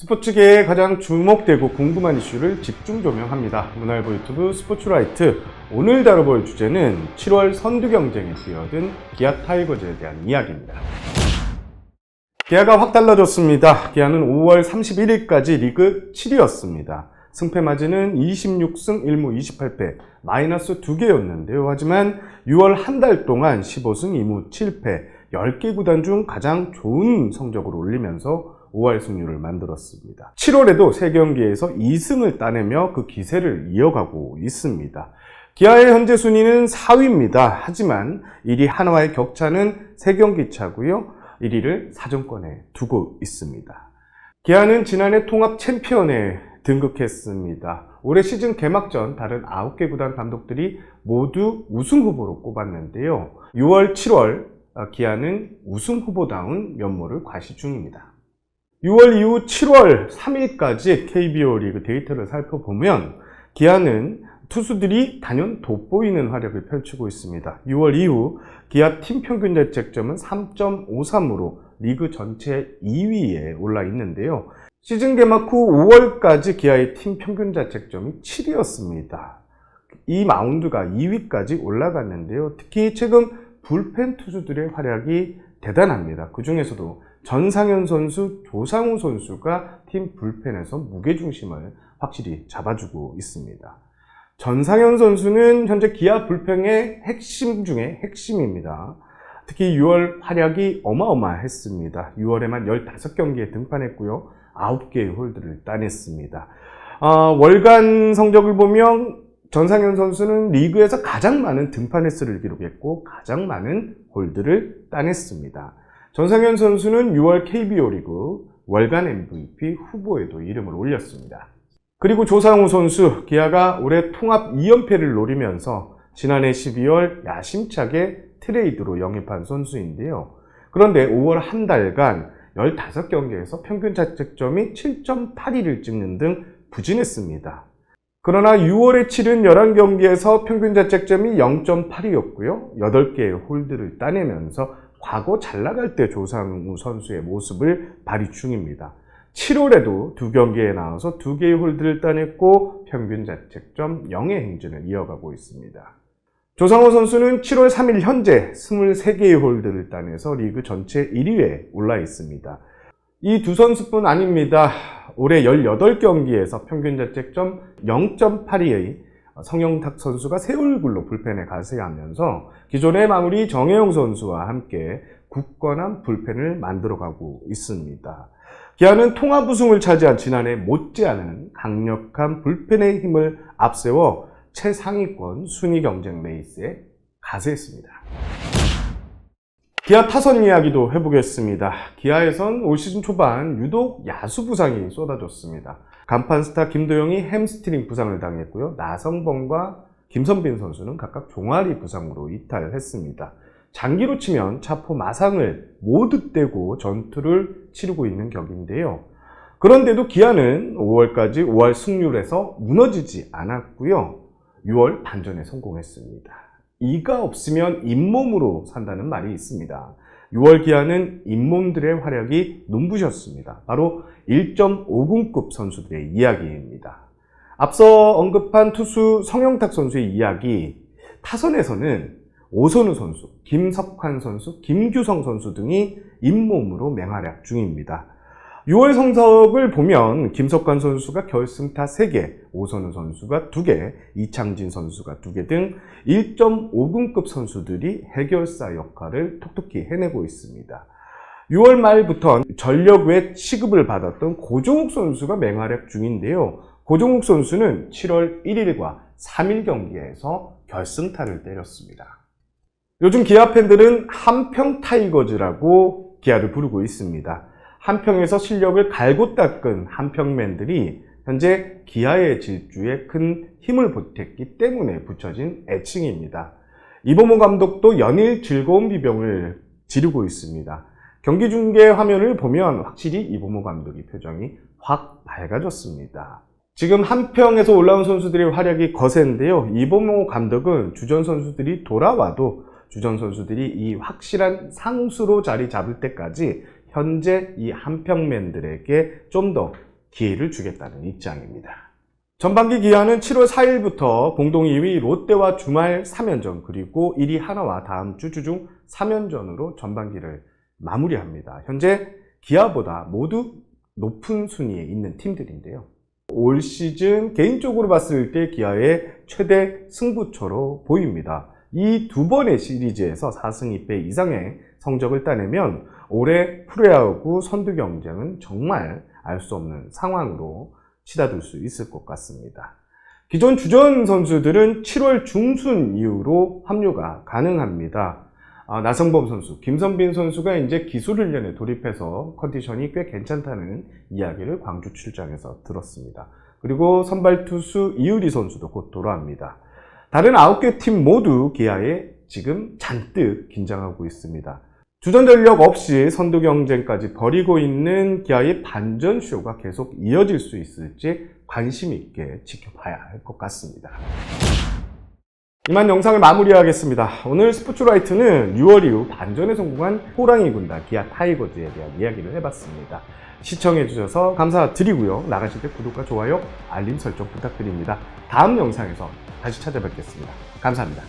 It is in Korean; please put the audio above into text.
스포츠계에 가장 주목되고 궁금한 이슈를 집중 조명합니다. 문화일보 유튜브 스포츠라이트. 오늘 다뤄볼 주제는 7월 선두 경쟁에 뛰어든 기아 타이거즈에 대한 이야기입니다. 기아가 확 달라졌습니다. 기아는 5월 31일까지 리그 7위였습니다. 승패 마진은 26승 1무 28패, 마이너스 2개였는데요. 하지만 6월 한 달 동안 15승 2무 7패, 10개 구단 중 가장 좋은 성적을 올리면서 5할 승률을 만들었습니다. 7월에도 3경기에서 2승을 따내며 그 기세를 이어가고 있습니다. 기아의 현재 순위는 4위입니다. 하지만 1위 한화의 격차는 3경기 차고요. 1위를 사정권에 두고 있습니다. 기아는 지난해 통합 챔피언에 등극했습니다. 올해 시즌 개막전 다른 9개 구단 감독들이 모두 우승 후보로 꼽았는데요. 6월, 7월 기아는 우승 후보다운 면모를 과시 중입니다. 6월 이후 7월 3일까지 KBO 리그 데이터를 살펴보면 기아는 투수들이 단연 돋보이는 활약을 펼치고 있습니다. 6월 이후 기아 팀 평균 자책점은 3.53으로 리그 전체 2위에 올라 있는데요. 시즌 개막 후 5월까지 기아의 팀 평균 자책점이 7위였습니다. 이 마운드가 2위까지 올라갔는데요. 특히 최근 불펜 투수들의 활약이 대단합니다. 그 중에서도 전상현 선수, 조상우 선수가 팀 불펜에서 무게중심을 확실히 잡아주고 있습니다. 전상현 선수는 현재 기아 불펜의 핵심 중에 핵심입니다. 특히 6월 활약이 어마어마했습니다. 6월에만 15경기에 등판했고요. 9개의 홀드를 따냈습니다. 어, 월간 성적을 보면 전상현 선수는 리그에서 가장 많은 등판 횟수를 기록했고 가장 많은 홀드를 따냈습니다. 전상현 선수는 6월 KBO 리그 월간 MVP 후보에도 이름을 올렸습니다. 그리고 조상우 선수, 기아가 올해 통합 2연패를 노리면서 지난해 12월 야심차게 트레이드로 영입한 선수인데요. 그런데 5월 한 달간 15경기에서 평균 자책점이 7.82를 찍는 등 부진했습니다. 그러나 6월에 치른 11경기에서 평균 자책점이 0.82였고요. 8개의 홀드를 따내면서 과거 잘 나갈 때 조상우 선수의 모습을 발휘 중입니다. 7월에도 두 경기에 나와서 두 개의 홀드를 따냈고 평균 자책점 0의 행진을 이어가고 있습니다. 조상호 선수는 7월 3일 현재 23개의 홀드를 따내서 리그 전체 1위에 올라 있습니다. 이 두 선수뿐 아닙니다. 올해 18경기에서 평균 자책점 0.82의 성영탁 선수가 새 얼굴로 불펜에 가세하면서 기존의 마무리 정혜영 선수와 함께 굳건한 불펜을 만들어가고 있습니다. 기아는 통합 우승을 차지한 지난해 못지않은 강력한 불펜의 힘을 앞세워 최상위권 순위 경쟁 레이스에 가세했습니다. 기아 타선 이야기도 해보겠습니다. 기아에선 올 시즌 초반 유독 야수 부상이 쏟아졌습니다. 간판 스타 김도영이 햄스트링 부상을 당했고요. 나성범과 김선빈 선수는 각각 종아리 부상으로 이탈했습니다. 장기로 치면 차포 마상을 모두 떼고 전투를 치르고 있는 격인데요. 그런데도 기아는 5월까지 5할 승률에서 무너지지 않았고요. 6월 반전에 성공했습니다. 이가 없으면 잇몸으로 산다는 말이 있습니다. 6월 기아는 잇몸들의 활약이 눈부셨습니다. 바로 1.5군급 선수들의 이야기입니다. 앞서 언급한 투수 성영탁 선수의 이야기, 타선에서는 오선우 선수, 김석환 선수, 김규성 선수 등이 잇몸으로 맹활약 중입니다. 6월 성적을 보면 김석환 선수가 결승타 3개, 오선우 선수가 2개, 이창진 선수가 2개 등 1.5군급 선수들이 해결사 역할을 톡톡히 해내고 있습니다. 6월 말부터 전력 외 취급을 받았던 고종욱 선수가 맹활약 중인데요. 고종욱 선수는 7월 1일과 3일 경기에서 결승타를 때렸습니다. 요즘 기아 팬들은 한평 타이거즈라고 기아를 부르고 있습니다. 한평에서 실력을 갈고 닦은 한평맨들이 현재 기아의 질주에 큰 힘을 보탰기 때문에 붙여진 애칭입니다. 이범호 감독도 연일 즐거운 비병을 지르고 있습니다. 경기 중계 화면을 보면 확실히 이범호 감독의 표정이 확 밝아졌습니다. 지금 한평에서 올라온 선수들의 활약이 거센데요. 이범호 감독은 주전 선수들이 돌아와도 주전 선수들이 이 확실한 상수로 자리 잡을 때까지 현재 이 한평맨들에게 좀 더 기회를 주겠다는 입장입니다. 전반기 기아는 7월 4일부터 공동 2위 롯데와 주말 3연전 그리고 1위 하나와 다음 주 주중 3연전으로 전반기를 마무리합니다. 현재 기아보다 모두 높은 순위에 있는 팀들인데요. 올 시즌 개인적으로 봤을 때 기아의 최대 승부처로 보입니다. 이 두 번의 시리즈에서 4승 2패 이상의 성적을 따내면 올해 프로야구 선두 경쟁은 정말 알 수 없는 상황으로 치닫을 수 있을 것 같습니다. 기존 주전 선수들은 7월 중순 이후로 합류가 가능합니다. 아, 나성범 선수, 김선빈 선수가 이제 기술훈련에 돌입해서 컨디션이 꽤 괜찮다는 이야기를 광주 출장에서 들었습니다. 그리고 선발 투수 이유리 선수도 곧 돌아옵니다. 다른 9개 팀 모두 기아에 지금 잔뜩 긴장하고 있습니다. 주전 전력 없이 선두 경쟁까지 벌이고 있는 기아의 반전 쇼가 계속 이어질 수 있을지 관심 있게 지켜봐야 할 것 같습니다. 이만 영상을 마무리하겠습니다. 오늘 스포츠라이트는 6월 이후 반전에 성공한 호랑이 군단 기아 타이거즈에 대한 이야기를 해봤습니다. 시청해주셔서 감사드리고요. 나가실 때 구독과 좋아요, 알림 설정 부탁드립니다. 다음 영상에서 다시 찾아뵙겠습니다. 감사합니다.